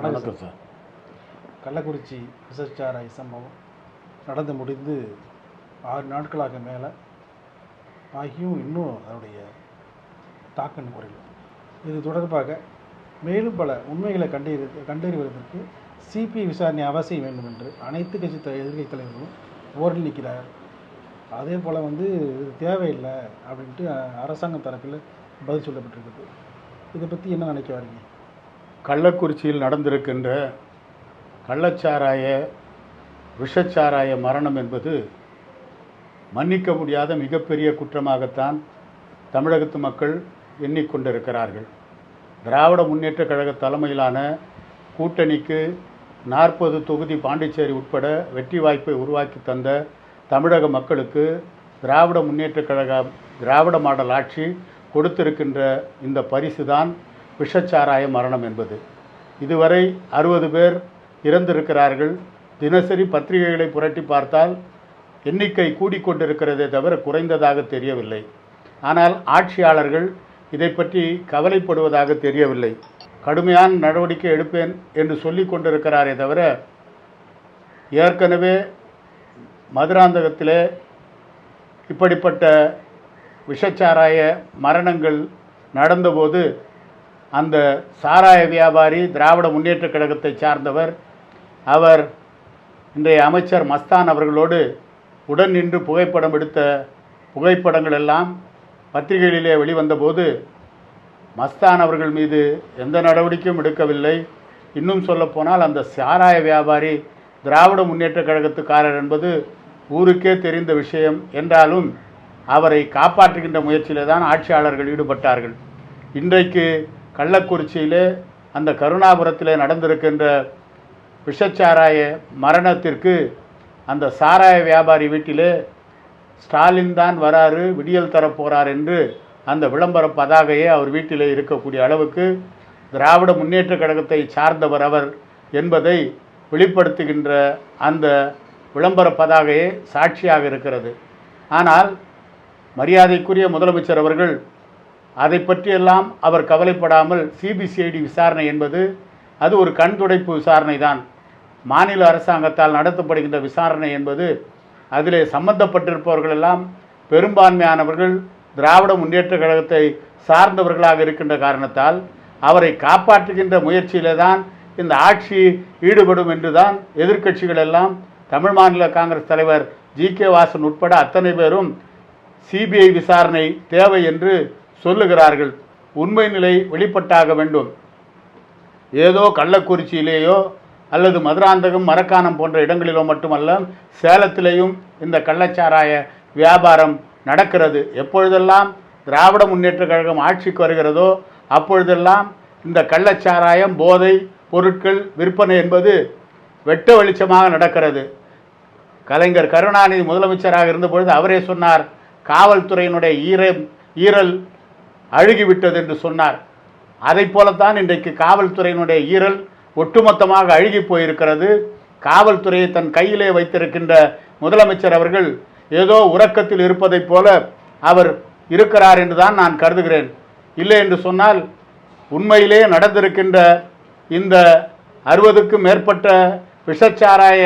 வணக்கம் சார். கள்ளக்குறிச்சி விசச்சாராய சம்பவம் நடந்து முடிந்து ஆறு நாட்களாக மேலே ஆகியும் இன்னும் அதனுடைய தாக்கம் குறையும் இது தொடர்பாக மேலும் பல உண்மைகளை கண்டறி கண்டறிவதற்கு சிபிஐ விசாரணை அவசியம் வேண்டும் என்று அனைத்து கட்சி த எதிர்க்கட்சி தலைவர்களும் ஓரில் நிற்கிறார். அதே போல் வந்து இது தேவையில்லை அப்படின்ட்டு அஹ், அரசாங்கம் தரப்பில் பதில் சொல்லப்பட்டிருக்குது. இதை பற்றி என்ன நினைக்க வரீங்க? கள்ளக்குறிச்சியில் நடந்திருக்கின்ற கள்ளச்சாராய விஷச்சாராய மரணம் என்பது மன்னிக்க முடியாத மிகப்பெரிய குற்றமாகத்தான் தமிழகத்து மக்கள் எண்ணிக்கொண்டிருக்கிறார்கள். திராவிட முன்னேற்ற கழக தலைமையிலான கூட்டணிக்கு நாற்பது தொகுதி பாண்டிச்சேரி உட்பட வெற்றி வாய்ப்பை உருவாக்கி தந்த தமிழக மக்களுக்கு திராவிட முன்னேற்ற கழக திராவிட மாடல் ஆட்சி கொடுத்திருக்கின்ற இந்த பரிசு தான் விஷச்சாராய மரணம் என்பது. இதுவரை அறுபது பேர் இறந்திருக்கிறார்கள். தினசரி பத்திரிகைகளை புரட்டி பார்த்தால் எண்ணிக்கை கூடிக்கொண்டிருக்கிறதே தவிர குறைந்ததாக தெரியவில்லை. ஆனால் ஆட்சியாளர்கள் இதை பற்றி கவலைப்படுவதாக தெரியவில்லை. கடுமையான நடவடிக்கை எடுப்பேன் என்று சொல்லி கொண்டிருக்கிறாரே தவிர ஏற்கனவே மதுராந்தகத்திலே இப்படிப்பட்ட விஷச்சாராய மரணங்கள் நடந்தபோது அந்த சாராய வியாபாரி திராவிட முன்னேற்ற கழகத்தை சார்ந்தவர் அவர் இன்றைய அமைச்சர் மஸ்தான் அவர்களோடு உடன் நின்று புகைப்படம் எடுத்த புகைப்படங்கள் எல்லாம் பத்திரிகைகளிலே வெளிவந்தபோது மஸ்தான் அவர்கள் மீது எந்த நடவடிக்கையும் எடுக்கவில்லை. இன்னும் சொல்லப்போனால் அந்த சாராய வியாபாரி திராவிட முன்னேற்ற கழகத்துக்காரர் என்பது ஊருக்கே தெரிந்த விஷயம். என்றாலும் அவரை காப்பாற்றுகின்ற முயற்சியிலே தான் ஆட்சியாளர்கள் ஈடுபட்டார்கள். இன்றைக்கு கள்ளக்குறிச்சியிலே அந்த கருணாபுரத்தில் நடந்திருக்கின்ற விஷச்சாராய மரணத்திற்கு அந்த சாராய வியாபாரி வீட்டிலே ஸ்டாலின் தான் வராரு விடியல் தரப்போகிறார் என்று அந்த விளம்பர பதாகையே அவர் வீட்டிலே இருக்கக்கூடிய அளவுக்கு திராவிட முன்னேற்ற கழகத்தை சார்ந்தவர் அவர் என்பதை வெளிப்படுத்துகின்ற அந்த விளம்பர பதாகையே சாட்சியாக இருக்கிறது. ஆனால் மரியாதைக்குரிய முதலமைச்சர் அவர்கள் அதை பற்றியெல்லாம் அவர் கவலைப்படாமல் சிபிசிஐடி விசாரணை என்பது அது ஒரு கண் துடைப்பு விசாரணை தான் மாநில அரசாங்கத்தால் நடத்தப்படுகின்ற விசாரணை என்பது அதிலே சம்பந்தப்பட்டிருப்பவர்கள் எல்லாம் பெரும்பான்மையானவர்கள் திராவிட முன்னேற்ற கழகத்தை சார்ந்தவர்களாக இருக்கின்ற காரணத்தால் அவரை காப்பாற்றுகின்ற முயற்சியிலே தான் இந்த ஆட்சி ஈடுபடும் என்று தான் எதிர்க்கட்சிகள் எல்லாம் தமிழ் மாநில காங்கிரஸ் தலைவர் ஜி கே வாசன் உட்பட அத்தனை பேரும் சிபிஐ விசாரணை தேவை என்று சொல்லுகிறார்கள் உண்மை நிலை வெளிப்பட்டாக வேண்டும். ஏதோ கள்ளக்குறிச்சியிலேயோ அல்லது மதுராந்தகம் மரக்காணம் போன்ற இடங்களிலோ மட்டுமல்ல சேலத்திலேயும் இந்த கள்ளச்சாராய வியாபாரம் நடக்கிறது. எப்பொழுதெல்லாம் திராவிட முன்னேற்ற கழகம் ஆட்சிக்கு வருகிறதோ அப்பொழுதெல்லாம் இந்த கள்ளச்சாராயம் போதை பொருட்கள் விற்பனை என்பது வெட்ட வெளிச்சமாக நடக்கிறது. கலைஞர் கருணாநிதி முதலமைச்சராக இருந்தபொழுது அவரே சொன்னார் காவல்துறையினுடைய ஈர ஈரல் அழுகிவிட்டது என்று சொன்னார். அதை போலத்தான் இன்றைக்கு காவல்துறையினுடைய ஈரல் ஒட்டுமொத்தமாக அழுகி போயிருக்கிறது. காவல்துறையை தன் கையிலே வைத்திருக்கின்ற முதலமைச்சர் அவர்கள் ஏதோ உறக்கத்தில் இருப்பதைப் போல அவர் இருக்கிறார் என்று தான் நான் கருதுகிறேன். இல்லை என்று சொன்னால் உண்மையிலே நடந்திருக்கின்ற இந்த அறுபதுக்கும் மேற்பட்ட விஷச்சாராய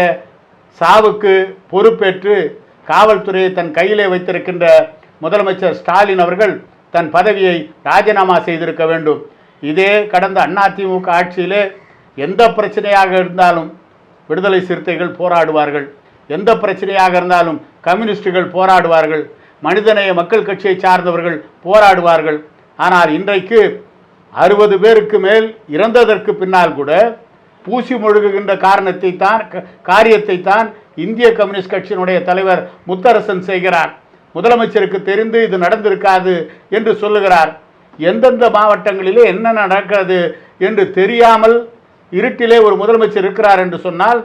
சாவுக்கு பொறுப்பேற்று காவல்துறையை தன் கையிலே வைத்திருக்கின்ற முதலமைச்சர் ஸ்டாலின் அவர்கள் தன் பதவியை ராஜினாமா செய்திருக்க வேண்டும். இதே கடந்த அதிமுக ஆட்சியிலே எந்த பிரச்சனையாக இருந்தாலும் விடுதலை சிறுத்தைகள் போராடுவார்கள். எந்த பிரச்சனையாக இருந்தாலும் கம்யூனிஸ்டுகள் போராடுவார்கள். மனிதநேய மக்கள் கட்சியை சார்ந்தவர்கள் போராடுவார்கள். ஆனால் இன்றைக்கு அறுபது பேருக்கு மேல் இறந்ததற்கு பின்னால் கூட பூசி மொழுகுகின்ற காரணத்தை தான் காரியத்தை தான் இந்திய கம்யூனிஸ்ட் கட்சியினுடைய தலைவர் முத்தரசன் செய்கிறார். முதலமைச்சருக்கு தெரிந்து இது நடந்திருக்காது என்று சொல்லுகிறார். எந்தெந்த மாவட்டங்களிலே என்ன நடக்கிறது என்று தெரியாமல் இருட்டிலே ஒரு முதலமைச்சர் இருக்கிறார் என்று சொன்னால்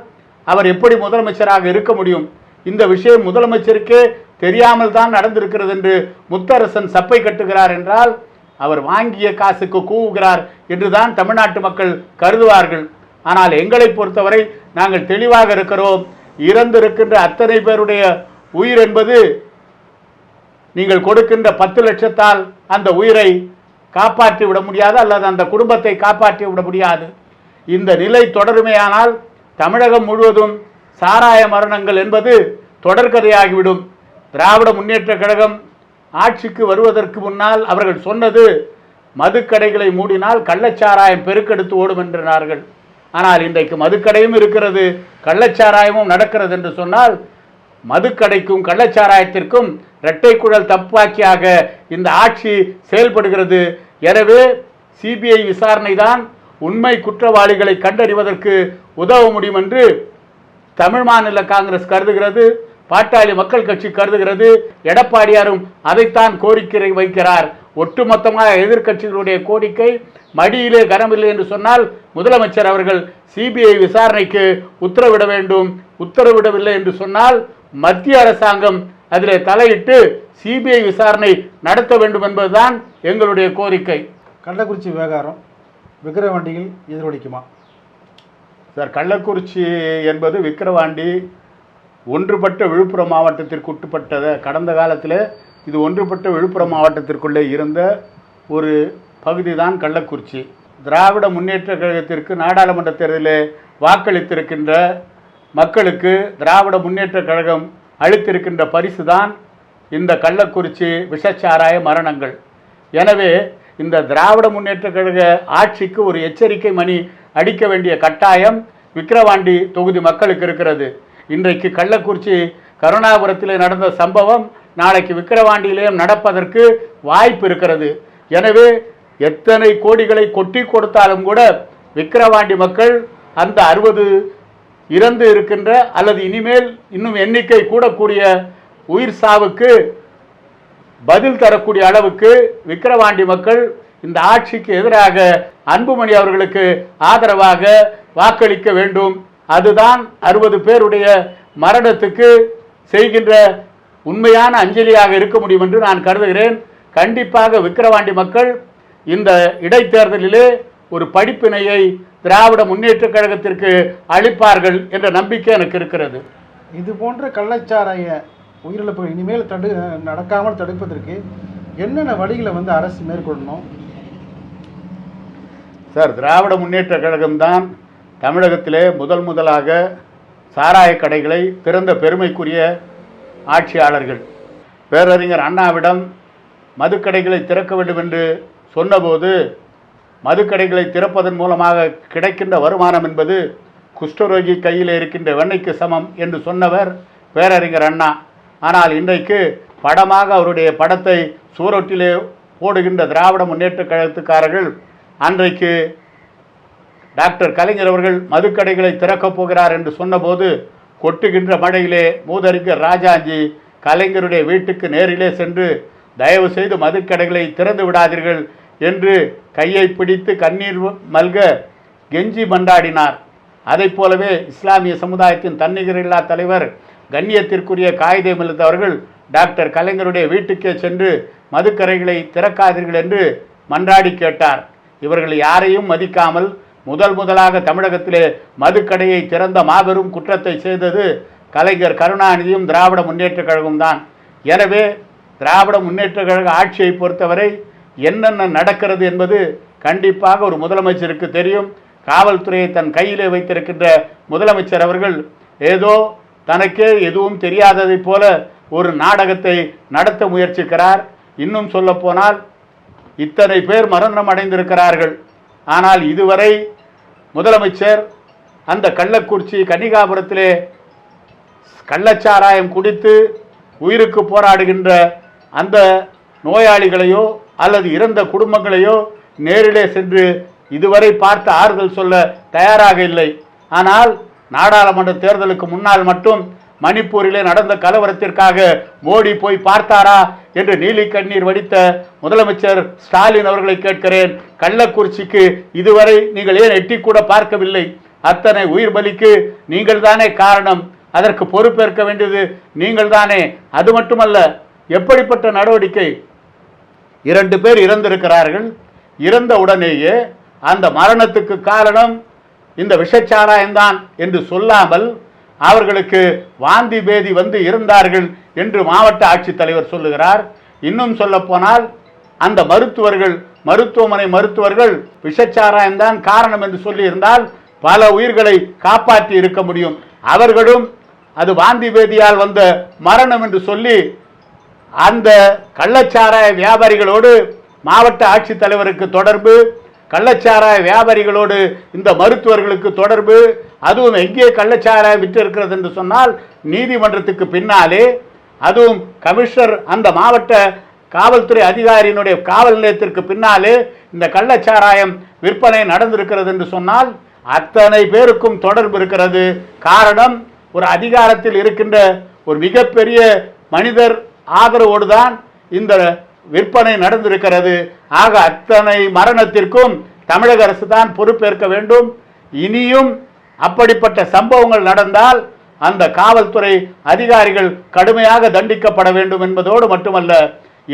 அவர் எப்படி முதலமைச்சராக இருக்க முடியும்? இந்த விஷயம் முதலமைச்சருக்கே தெரியாமல் தான் நடந்திருக்கிறது என்று முத்தரசன் சப்பை கட்டுகிறார் என்றால் அவர் வாங்கிய காசுக்கு கூவுகிறார் என்றுதான் தமிழ்நாட்டு மக்கள் கருதுவார்கள். ஆனால் எங்களை பொறுத்தவரை நாங்கள் தெளிவாக இருக்கிறோம். இறந்திருக்கின்ற அத்தனை பேருடைய உயிர் என்பது நீங்கள் கொடுக்கின்ற பத்து லட்சத்தால் அந்த உயிரை காப்பாற்றி விட முடியாது அல்லது அந்த குடும்பத்தை காப்பாற்றி விட முடியாது. இந்த நிலை தொடருமேயானால் தமிழகம் முழுவதும் சாராய மரணங்கள் என்பது தொடர்கதையாகிவிடும். திராவிட முன்னேற்ற கழகம் ஆட்சிக்கு வருவதற்கு முன்னால் அவர்கள் சொன்னது மதுக்கடைகளை மூடினால் கள்ளச்சாராயம் பெருக்கெடுத்து ஓடும் என்றார்கள். ஆனால் இன்றைக்கு மதுக்கடையும் இருக்கிறது கள்ளச்சாராயமும் நடக்கிறது என்று சொன்னால் மதுக்கடைக்கும் கள்ளச்சாராயத்திற்கும் இரட்டை குழல் தப்பாக்கியாக இந்த ஆட்சி செயல்படுகிறது. எனவே சிபிஐ விசாரணை தான் உண்மை குற்றவாளிகளை கண்டறிவதற்கு உதவ முடியும் என்று தமிழ் மாநில காங்கிரஸ் கருதுகிறது பாட்டாளி மக்கள் கட்சி கருதுகிறது. எடப்பாடியாரும் அதைத்தான் கோரிக்கை வைக்கிறார். ஒட்டுமொத்தமாக எதிர்க்கட்சிகளுடைய கோரிக்கை மடியிலே கனமில்லை என்று சொன்னால் முதலமைச்சர் அவர்கள் சிபிஐ விசாரணைக்கு உத்தரவிட வேண்டும் உத்தரவிடவில்லை என்று சொன்னால் மத்திய அரசாங்கம் அதில் தலையிட்டு சிபிஐ விசாரணை நடத்த வேண்டும் என்பதுதான் எங்களுடைய கோரிக்கை. கள்ளக்குறிச்சி விவகாரம் விக்கிரவாண்டியில் எதிரொலிக்குமா? சார் கள்ளக்குறிச்சி என்பது விக்கிரவாண்டி ஒன்றுபட்ட விழுப்புரம் மாவட்டத்திற்கு உட்பட்டத கடந்த காலத்தில் இது ஒன்றுபட்ட விழுப்புரம் மாவட்டத்திற்குள்ளே இருந்த ஒரு பகுதி தான் கள்ளக்குறிச்சி. திராவிட முன்னேற்ற கழகத்திற்கு நாடாளுமன்ற தேர்தலில் வாக்களித்திருக்கின்ற மக்களுக்கு திராவிட முன்னேற்ற கழகம் அளித்திருக்கின்ற பரிசு தான் இந்த கள்ளக்குறிச்சி விஷச்சாராய மரணங்கள். எனவே இந்த திராவிட முன்னேற்ற கழக ஆட்சிக்கு ஒரு எச்சரிக்கை மணி அடிக்க வேண்டிய கட்டாயம் விக்கிரவாண்டி தொகுதி மக்களுக்கு இருக்கிறது. இன்றைக்கு கள்ளக்குறிச்சி கருணாபுரத்தில் நடந்த சம்பவம் நாளைக்கு விக்கிரவாண்டியிலேயும் நடப்பதற்கு வாய்ப்பு இருக்கிறது. எனவே எத்தனை கோடிகளை கொட்டி கொடுத்தாலும் கூட விக்கிரவாண்டி மக்கள் அந்த அறுபது இறந்து இருக்கின்ற அல்லது இனிமேல் இன்னும் எண்ணிக்கை கூடக்கூடிய உயிர் சாவுக்கு பதில் தரக்கூடிய அளவுக்கு விக்கிரவாண்டி மக்கள் இந்த ஆட்சிக்கு எதிராக அன்புமணி அவர்களுக்கு ஆதரவாக வாக்களிக்க வேண்டும். அதுதான் அறுபது பேருடைய மரணத்துக்கு செய்கின்ற உண்மையான அஞ்சலியாக இருக்க முடியும் என்று நான் கருதுகிறேன். கண்டிப்பாக விக்கிரவாண்டி மக்கள் இந்த இடைத்தேர்தலிலே ஒரு படிப்பினையை திராவிட முன்னேற்ற கழகத்திற்கு அளிப்பார்கள் என்ற நம்பிக்கை எனக்கு இருக்கிறது. இது போன்ற கள்ளச்சாராய உயிரிழப்புகள் இனிமேல் தடு நடக்காமல் தடுப்பதற்கு என்னென்ன வழிகளை வந்து அரசு மேற்கொள்ளணும்? சார் திராவிட முன்னேற்ற கழகம்தான் தமிழகத்திலே முதல் முதலாக சாராய கடைகளை திறந்த பெருமைக்குரிய ஆட்சியாளர்கள். பேரறிஞர் அண்ணாவிடம் மதுக்கடைகளை திறக்க வேண்டும் என்று சொன்னபோது மதுக்கடைகளை திறப்பதன் மூலமாக கிடைக்கின்ற வருமானம் என்பது குஷ்டரோகி கையில் இருக்கின்ற வெண்ணைக்கு சமம் என்று சொன்னவர் பேரறிஞர் அண்ணா. ஆனால் இன்றைக்கு படமாக அவருடைய படத்தை சூரட்டிலே போடுகின்ற திராவிட முன்னேற்ற கழகத்துக்காரர்கள் அன்றைக்கு டாக்டர் கலைஞர் அவர்கள் மதுக்கடைகளை திறக்கப் போகிறார் என்று சொன்னபோது கொட்டுகின்ற மழையிலே மூதறிஞர் ராஜாஜி கலைஞருடைய வீட்டுக்கு நேரிலே சென்று தயவு செய்து மதுக்கடைகளை திறந்து விடாதீர்கள் என்று கையை பிடித்து கண்ணீர் மல்க கெஞ்சி மண்டாடினார் அதைப் போலவே இஸ்லாமிய சமுதாயத்தின் தன்னிகரில்லா தலைவர் கண்ணியத்திற்குரிய காயிதே மில்லத் அவர்கள் டாக்டர் கலைஞருடைய வீட்டுக்கே சென்று மதுக்கரைகளை திறக்காதீர்கள் என்று மன்றாடி கேட்டார். இவர்கள் யாரையும் மதிக்காமல் முதல் முதலாக தமிழகத்திலே மதுக்கடையை திறந்த மாபெரும் குற்றத்தை செய்தது கலைஞர் கருணாநிதியும் திராவிட முன்னேற்ற கழகம்தான் எனவே திராவிட முன்னேற்றக் கழக ஆட்சியை பொறுத்தவரை என்னென்ன நடக்கிறது என்பது கண்டிப்பாக ஒரு முதலமைச்சருக்கு தெரியும். காவல்துறையை தன் கையிலே வைத்திருக்கின்ற முதலமைச்சர் அவர்கள் ஏதோ தனக்கே எதுவும் தெரியாததைப் போல ஒரு நாடகத்தை நடத்த முயற்சிக்கிறார். இன்னும் சொல்லப்போனால் இத்தனை பேர் மரணம் அடைந்திருக்கிறார்கள். ஆனால் இதுவரை முதலமைச்சர் அந்த கள்ளக்குறிச்சி கன்னிகாபுரத்திலே கள்ளச்சாராயம் குடித்து உயிருக்கு போராடுகின்ற அந்த நோயாளிகளையோ அல்லது இறந்த குடும்பங்களையோ நேரிலே சென்று இதுவரை பார்த்து ஆறுதல் சொல்ல தயாராக இல்லை. ஆனால் நாடாளுமன்ற தேர்தலுக்கு முன்னால் மட்டும் மணிப்பூரிலே நடந்த கலவரத்திற்காக மோடி போய் பார்த்தாரா என்று நீலி கண்ணீர் வடித்த முதலமைச்சர் ஸ்டாலின் அவர்களை கேட்கிறேன். கள்ளக்குறிச்சிக்கு இதுவரை நீங்கள் ஏன் எட்டி கூட பார்க்கவில்லை? அத்தனை உயிர் பலிக்கு நீங்கள் தானே காரணம். அதற்கு பொறுப்பேற்க வேண்டியது நீங்கள் தானே அது மட்டுமல்ல எப்படிப்பட்ட நடவடிக்கை இரண்டு பேர் இறந்திருக்கிறார்கள். இறந்த உடனேயே அந்த மரணத்துக்கு காரணம் இந்த விஷச்சாராயம்தான் என்று சொல்லாமல் அவர்களுக்கு வாந்தி பேதி வந்து இருந்தார்கள் என்று மாவட்ட ஆட்சித்தலைவர் சொல்லுகிறார். இன்னும் சொல்லப்போனால் அந்த மருத்துவர்கள் மருத்துவமனை மருத்துவர்கள் விஷச்சாராயம்தான் காரணம் என்று சொல்லியிருந்தால் பல உயிர்களை காப்பாற்றி இருக்க முடியும். அவர்களும் அது வாந்தி பேதியால் வந்த மரணம் என்று சொல்லி அந்த கள்ளச்சாராய வியாபாரிகளோடு மாவட்ட ஆட்சித்தலைவருக்கு தொடர்பு கள்ளச்சாராய வியாபாரிகளோடு இந்த மருத்துவர்களுக்கு தொடர்பு அதுவும் எங்கே கள்ளச்சாராயம் விற்று இருக்கிறது என்று சொன்னால் நீதிமன்றத்துக்கு பின்னாலே அதுவும் கமிஷனர் அந்த மாவட்ட காவல்துறை அதிகாரியினுடைய காவல் நிலையத்திற்கு பின்னாலே இந்த கள்ளச்சாராயம் விற்பனை நடந்திருக்கிறது என்று சொன்னால் அத்தனை பேருக்கும் தொடர்பு இருக்கிறது. காரணம் ஒரு அதிகாரத்தில் இருக்கின்ற ஒரு மிகப்பெரிய மனிதர் ஆதரவோடு தான் இந்த விற்பனை நடந்திருக்கிறது. ஆக அத்தனை மரணத்திற்கும் தமிழக அரசு தான் பொறுப்பேற்க வேண்டும். இனியும் அப்படிப்பட்ட சம்பவங்கள் நடந்தால் அந்த காவல்துறை அதிகாரிகள் கடுமையாக தண்டிக்கப்பட வேண்டும் என்பதோடு மட்டுமல்ல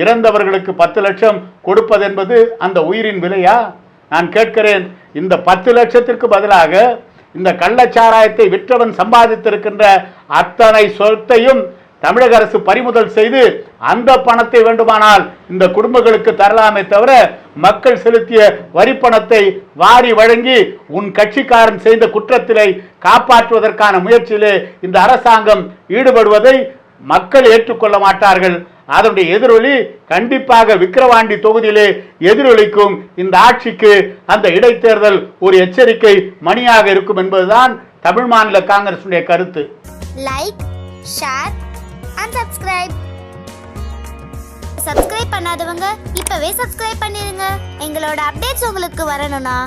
இறந்தவர்களுக்கு பத்து லட்சம் கொடுப்பதென்பது அந்த உயிரின் விலையா? நான் கேட்கிறேன் இந்த பத்து லட்சத்திற்கு பதிலாக இந்த கள்ளச்சாராயத்தை விற்றவன் சம்பாதித்திருக்கின்ற அத்தனை சொத்தையும் தமிழக அரசு பறிமுதல் செய்து அந்த பணத்தை வேண்டுமானால் இந்த குடும்பங்களுக்கு தரலாமே தவிர மக்கள் செலுத்திய வரி பணத்தை வாரி வழங்கி உன் கட்சிக்காரன் செய்த குற்றத்திலே காப்பாற்றுவதற்கான முயற்சியிலே இந்த அரசாங்கம் ஈடுபடுவதை மக்கள் ஏற்றுக்கொள்ள மாட்டார்கள். அதனுடைய எதிரொலி கண்டிப்பாக விக்கிரவாண்டி தொகுதியிலே எதிரொலிக்கும் இந்த ஆட்சிக்கு அந்த இடைத்தேர்தல் ஒரு எச்சரிக்கை மணியாக இருக்கும் என்பதுதான் தமிழ் மாநில காங்கிரசுடைய கருத்து. Like share and subscribe subscribe பண்ணாதவங்க இப்பவே சப்ஸ்கிரைப் பண்ணிருங்க. எங்களோட அப்டேட்ஸ் உங்களுக்கு வரணும்னா